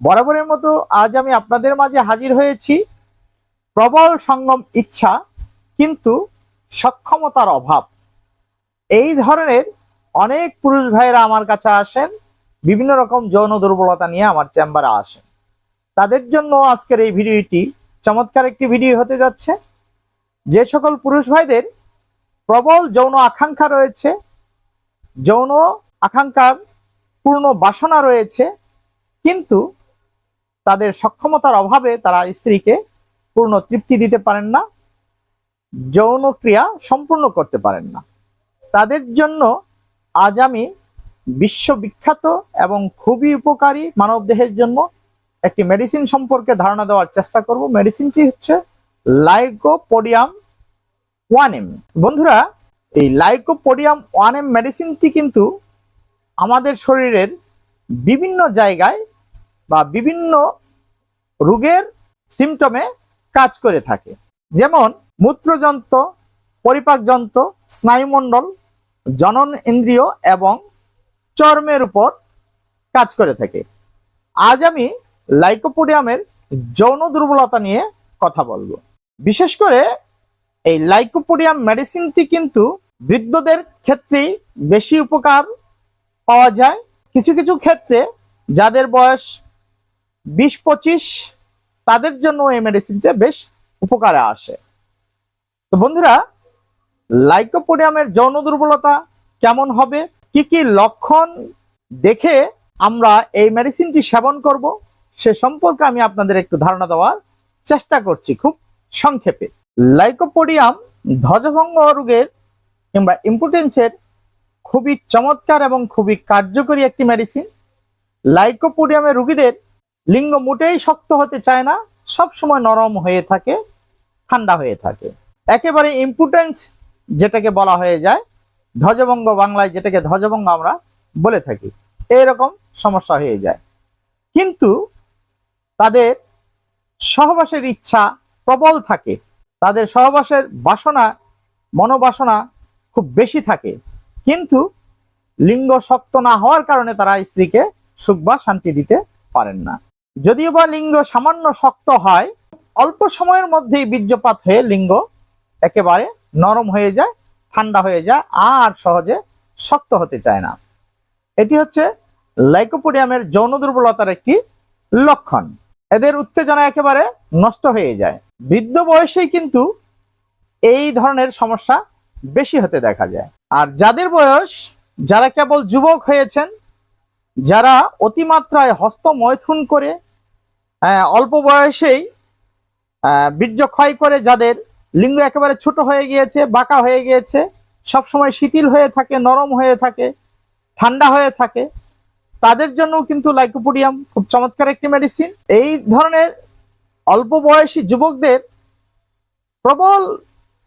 বরাবরের মতো আজ আমি আপনাদের মাঝে হাজির হয়েছি। প্রবল সঙ্গম ইচ্ছা, কিন্তু সক্ষমতার অভাব। এই ধরনের অনেক পুরুষ ভাইয়েরা আমার কাছে আসেন, বিভিন্ন রকম যৌন দুর্বলতা নিয়ে আমার চেম্বারে আসেন। তাদের জন্য আজকের এই ভিডিওটি চমৎকার একটি ভিডিও হতে যাচ্ছে। যে সকল পুরুষ ভাইদের প্রবল যৌন আকাঙ্ক্ষা রয়েছে, যৌন আকাঙ্ক্ষার পূর্ণ বাসনা রয়েছে, কিন্তু তাদের সক্ষমতার অভাবে তারা স্ত্রীকে পূর্ণ তৃপ্তি দিতে পারেন না যৌন ক্রিয়া সম্পূর্ণ করতে পারেন না। তাদের জন্য আজ আমি বিশ্ববিখ্যাত এবং খুবই উপকারী মানবদেহের জন্য একটি মেডিসিন সম্পর্কে ধারণা দেওয়ার চেষ্টা করব। মেডিসিনটি হচ্ছে লাইকোপোডিয়াম ওয়ান এম বন্ধুরা, এই লাইকোপোডিয়াম ওয়ান এম মেডিসিনটি কিন্তু আমাদের শরীরের বিভিন্ন জায়গায় বা বিভিন্ন রোগের সিমটমে কাজ করে থাকে। যেমন মূত্রযন্ত্র, পরিপাক যন্ত্র, স্নায়ুমণ্ডল, জনন ইন্দ্রিয় এবং চর্মের উপর কাজ করে থাকে। আজ আমি লাইকোপোডিয়ামের যৌন দুর্বলতা নিয়ে কথা বলব। বিশেষ করে এই লাইকোপোডিয়াম মেডিসিনটি কিন্তু বৃদ্ধদের ক্ষেত্রেই বেশি উপকার পাওয়া যায়। কিছু কিছু ক্ষেত্রে যাদের বয়স বিশ পঁচিশ, তাদের জন্য এই মেডিসিনটা বেশ উপকারে আসে। তো বন্ধুরা, লাইকোপোডিয়ামের যৌন দুর্বলতা কেমন হবে, কি কি লক্ষণ দেখে আমরা এই মেডিসিনটি সেবন করব, সে সম্পর্কে আমি আপনাদের একটু ধারণা দেওয়ার চেষ্টা করছি খুব সংক্ষেপে। লাইকোপোডিয়াম ধ্বজভঙ্গ রোগের কিংবা ইম্পোর্টেন্সের খুবই চমৎকার এবং খুবই কার্যকরী একটি মেডিসিন লাইকোপোডিয়ামের রোগীদের লিঙ্গ মোটেই শক্ত হতে চায় না, সব সময় নরম হয়ে থাকে, ঠান্ডা হয়ে থাকে। একেবারে ইম্পোর্টেন্স যেটাকে বলা হয়ে যায়, ধ্বজভঙ্গ বাংলায় যেটাকে ধ্বজভঙ্গ আমরা বলে থাকি এরকম সমস্যা হয়ে যায়। কিন্তু তাদের সহবাসের ইচ্ছা প্রবল থাকে, তাদের সহবাসের বাসনা, মনোবাসনা খুব বেশি থাকে। কিন্তু লিঙ্গ শক্ত না হওয়ার কারণে তারা স্ত্রীকে সুখ বা শান্তি দিতে পারেন না। যদিও বা লিঙ্গ সামান্য শক্ত হয়, অল্প সময়ের মধ্যেই বীর্যপাত হয়ে লিঙ্গ একেবারে নরম হয়ে যায়, ঠান্ডা হয়ে যায়, আর সহজে শক্ত হতে চায় না। এটি হচ্ছে লাইকোপোডিয়ামের যৌন দুর্বলতার একটি লক্ষণ। এদের উত্তেজনা একেবারে নষ্ট হয়ে যায়। বৃদ্ধ বয়সেই কিন্তু এই ধরনের সমস্যা বেশি হতে দেখা যায়। আর যাদের বয়স, যারা কেবল যুবক হয়েছেন, যারা অতিমাত্রায় হস্ত মৈথুন করে অল্প বয়সেই বীর্য ক্ষয় করে যাদের লিঙ্গ একেবারে ছোট হয়ে গিয়েছে, বাঁকা হয়ে গিয়েছে, সবসময় শিথিল হয়ে থাকে, নরম হয়ে থাকে, ঠান্ডা হয়ে থাকে, তাদের জন্য কিন্তু লাইকোপোডিয়াম খুব চমৎকার একটি মেডিসিন এই ধরনের অল্প বয়সী যুবকদের প্রবল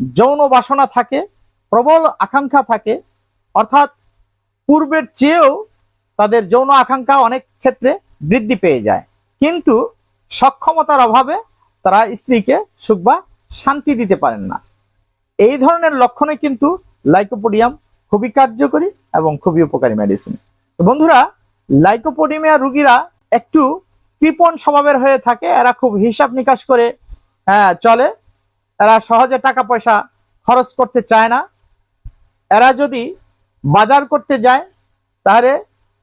যৌন বাসনা থাকে, প্রবল আকাঙ্ক্ষা থাকে, অর্থাৎ পূর্বের চেয়েও তাদের যৌন আকাঙ্ক্ষা অনেক ক্ষেত্রে বৃদ্ধি পেয়ে যায়। কিন্তু সক্ষমতার অভাবে তারা স্ত্রীকে সুখ বা শান্তি দিতে পারেন না। এই ধরনের লক্ষণে কিন্তু লাইকোপোডিয়াম খুবই কার্যকরী এবং খুবই উপকারী মেডিসিন বন্ধুরা, লাইকোপোডিমিয়া রুগীরা একটু কৃপণ স্বভাবের হয়ে থাকে, এরা খুব হিসাব নিকাশ করে হ্যাঁ চলে। এরা সহজে টাকা পয়সা খরচ করতে চায় না। এরা যদি বাজার করতে যায়, তাহলে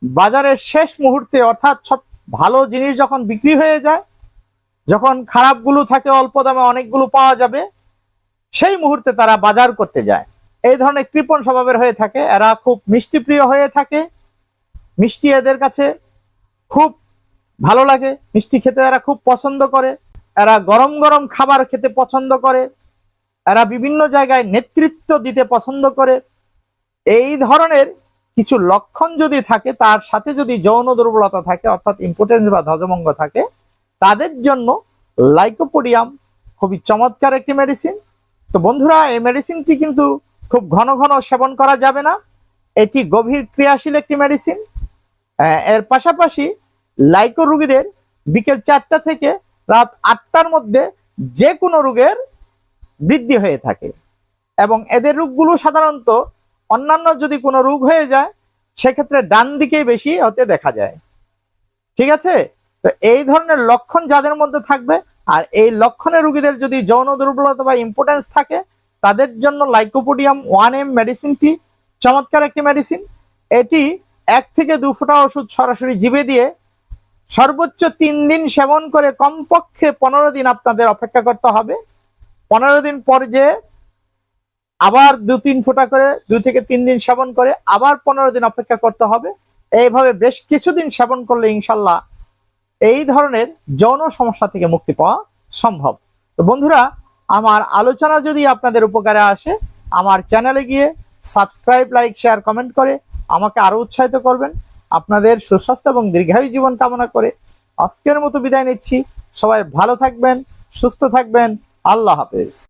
বাজারের শেষ মুহূর্তে অর্থাৎ সব ভালো জিনিস যখন বিক্রি হয়ে যায় যখন খারাপগুলো থাকে, অল্প দামে অনেকগুলো পাওয়া যাবে, সেই মুহূর্তে তারা বাজার করতে যায়। এই ধরনের কৃপণ স্বভাবের হয়ে থাকে। এরা খুব মিষ্টিপ্রিয় হয়ে থাকে। মিষ্টি এদের কাছে খুব ভালো লাগে। মিষ্টি খেতে এরা খুব পছন্দ করে। এরা গরম গরম খাবার খেতে পছন্দ করে। এরা বিভিন্ন জায়গায় নেতৃত্ব দিতে পছন্দ করে। এই ধরনের কিছু লক্ষণ যদি থাকে, তার সাথে যদি যৌন দুর্বলতা থাকে, অর্থাৎ ইম্পোর্টেন্স বা ধ্বজভঙ্গ থাকে তাদের জন্য লাইকোপোডিয়াম খুবই চমৎকার একটি মেডিসিন তো বন্ধুরা, এই মেডিসিনটি কিন্তু খুব ঘন ঘন সেবন করা যাবে না। এটি গভীর ক্রিয়াশীল একটি মেডিসিন এর পাশাপাশি লাইকো রোগীদের বিকেল চারটা থেকে রাত আটটার মধ্যে যে কোনো রোগের বৃদ্ধি হয়ে থাকে। এবং এদের রোগগুলো সাধারণত অন্যান্য যদি কোনো রোগ হয়ে যায়, সেক্ষেত্রে ডান দিকেই বেশি হতে দেখা যায়। ঠিক আছে? তো এই ধরনের লক্ষণ যাদের মধ্যে থাকবে, আর এই লক্ষণের রোগীদের যদি যৌন দুর্বলতা বা ইম্পর্টেন্স থাকে, তাদের জন্য লাইকোপোডিয়াম ওয়ান এম মেডিসিনটি চমৎকার একটি মেডিসিন এটি এক থেকে দু ফোঁটা ওষুধ সরাসরি জিভে দিয়ে সর্বোচ্চ তিন দিন সেবন করে কমপক্ষে পনেরো দিন আপনাদের অপেক্ষা করতে হবে। পনেরো দিন পর যে আবার দু তিন ফোঁটা করে দুই থেকে তিন দিন সেবন করে, আবার পনেরো দিন অপেক্ষা করতে হবে। এইভাবে বেশ কিছুদিন সেবন করলে ইনশাল্লাহ এই ধরনের যৌন সমস্যা থেকে মুক্তি পাওয়া সম্ভব। তো বন্ধুরা, আমার আলোচনা যদি আপনাদের উপকারে আসে, আমার চ্যানেলে গিয়ে সাবস্ক্রাইব, লাইক, শেয়ার, কমেন্ট করে আমাকে আরও উৎসাহিত করবেন। আপনাদের সুস্বাস্থ্য এবং দীর্ঘায়ু জীবন কামনা করে আজকের মতো বিদায় নিচ্ছি। সবাই ভালো থাকবেন, সুস্থ থাকবেন। আল্লাহ হাফেজ।